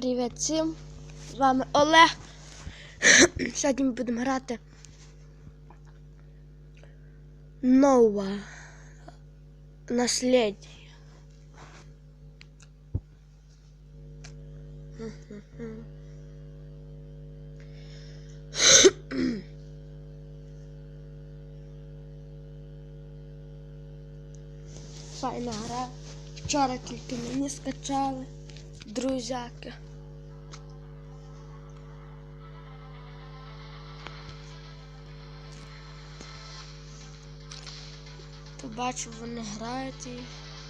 Привіт всім! З вами Олег. Сьогодні ми будемо грати нове насліддя. Файна гра. Вчора тільки мені скачали друзяки. Побачив, вони грають і.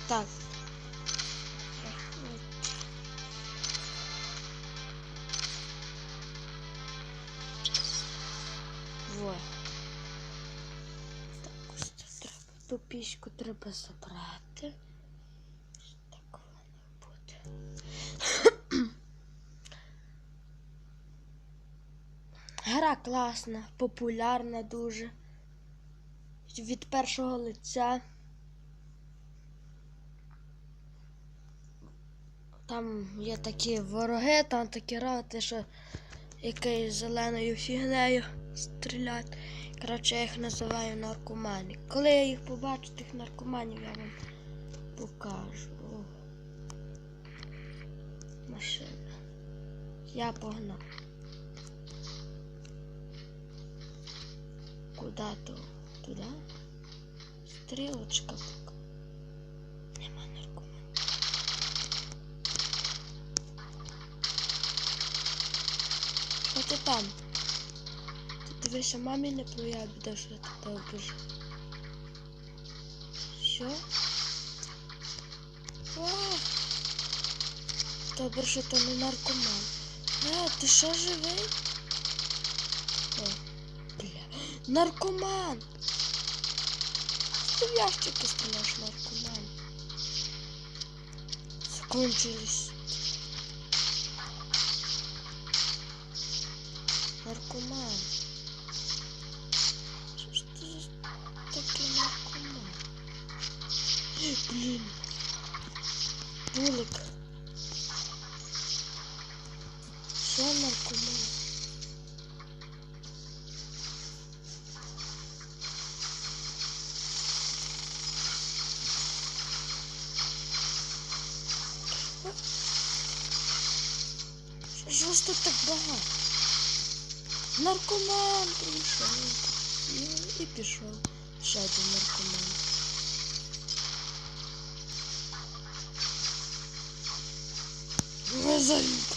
Так. Во. Так, ось це треба. Ту піську треба забрати. Так воно буде. Гра класна, популярна дуже. Від першого лиця. Там є такі вороги, там такі роти, що якоюсь зеленою фігнею стрілять. Коротше, я їх називаю наркомані. Коли я їх побачу, тих наркоманів, я вам покажу. О. Машина. Я погнав. Куда то? Туди? Стрілочка. Нема наркоманів. Що ти там? Ти дивися, мамі не прояв, де що тебе обіжу. Що? Добре, що то не наркоман. Е, ти що живий? О, бля. Наркоман! Ти в ящики станеш наркоман. Закончились. Наркоман. Що ж ти за такий наркоман? Ей, Блін. Булик. Що наркоман? Що ж тут так багато? Наркоман прийшов. І, і пішов. Ще один наркоман. Визовіть.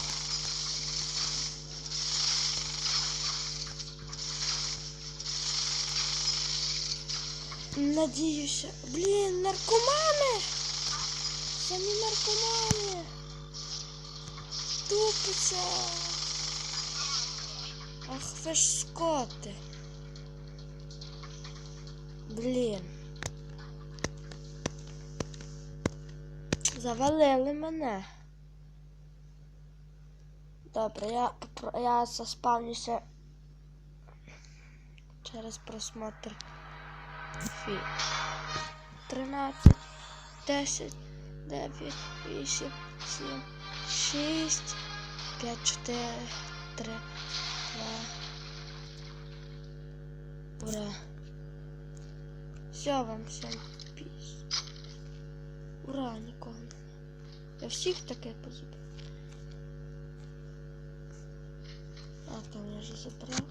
Надіюся. Блін, наркомани! Самі наркомани! Тупиться! Ах ви ж скоти. Блін. Завалили мене. Добре, я, я заспавнюся через просмотр фі. 13, 10, 9, 8, 7, 6, 5, 4, 3, 2. Ура. Все вам всім піс. Ура, нікого. Я всіх таке позабив. А, там я вже забрав.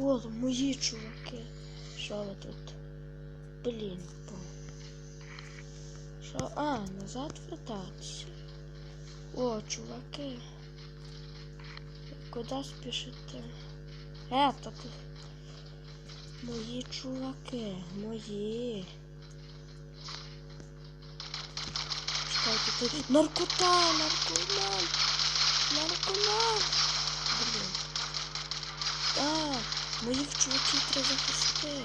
О, мої чуваки. Що ви тут? Блін, по. Що? А, назад вертатися. О, чуваки. Куди спішите? Е, так. Мої чуваки, мої. Чекайте, тут наркота, наркоман, наркоман. Блін. А, моїх чуваків треба захистити.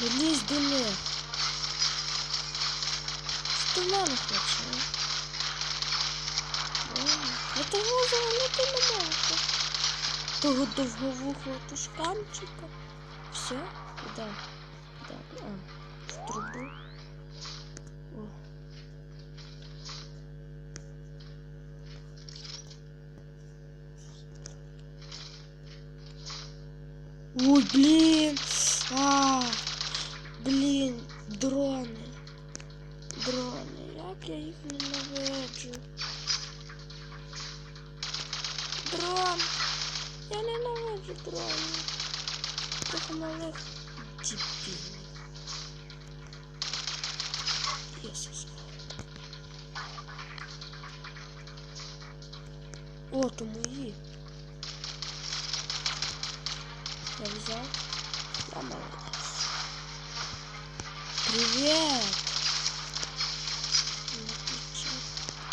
Не лізь. туману хочу. Я того загалити не можу. Того довговухого тушканчика. Все, Да. Да, а, в трубу. О. Ой, блин! Дрон. Я ненавиджу дронів. Тих малих дебілів. Єсус. О, то мої. Я взял. Я молодец. Привет.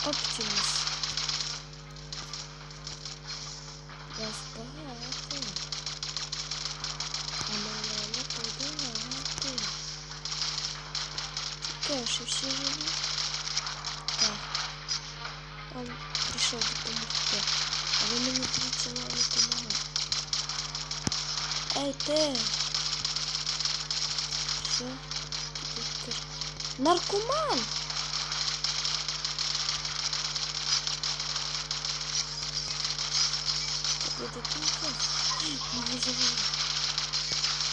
Оптимус. Що всі живі. Так. Он прийшов допомогти. А ви мені дивіться, не допомагає. Ей, ти! Що? Наркоман! Тобі допомогти? Не визивай.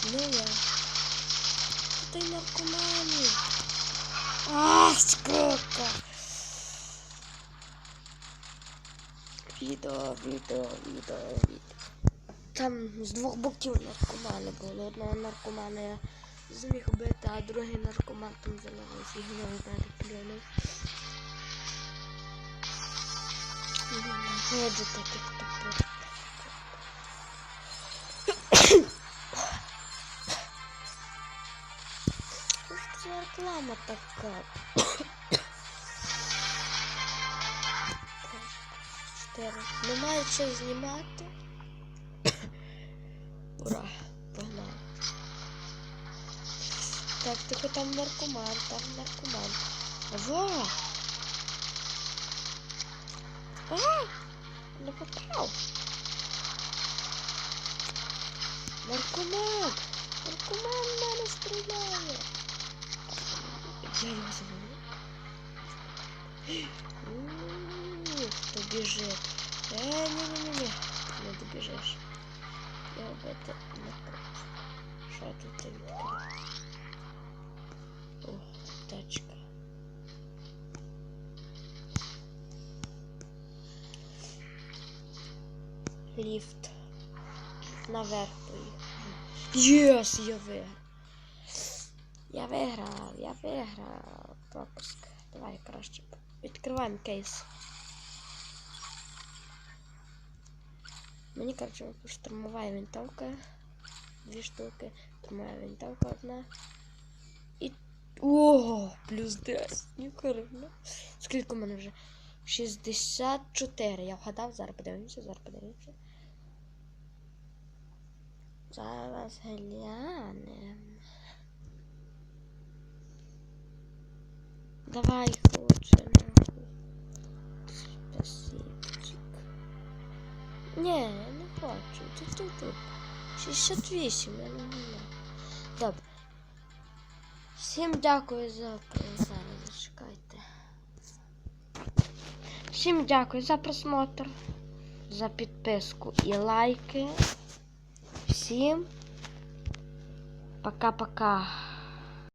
Не я. Та й наркомані. Ах, сколько! Відео, відео, відео, відео. Там з двох боків наркомани були. Одного наркомана я зміг бити, а другий наркоман там заливався і гною мене плюнув. Таких тупих. Що реклама така? Чотири. Немає що знімати. Ура, погнали. Так, тільки там наркоман, там наркоман. Ва! А! Не попав. Наркоман! Наркоман в мене стріляє. Я його завалю. Ууу, Хто біжить? Е, ні-ні-ні, не добіжиш. Я вбити не проти. Що тут відкрито? О, тачка. Ліфт. Наверх поїхав. Єс, я виграв. Я виграв, я виграв. Пропуск. Давай краще. Відкриваємо кейс. Мені коротше штурмова винтовка. Дві штуки. Штурмова винтовка одна. І. Ого! Плюс 10. Ніхрена. Скільки в мене вже? 64. Я вгадав, зараз подивимося, зараз подивимося. Зараз глянемо. Давай, хоче, нахуй. Спасибчик. Ні, я не хочу. Тут тут тут. 68, я не знаю. Добре. Всім дякую за зараз зачекайте. Всім дякую за просмотр, за підписку і лайки. Всім пока-пока.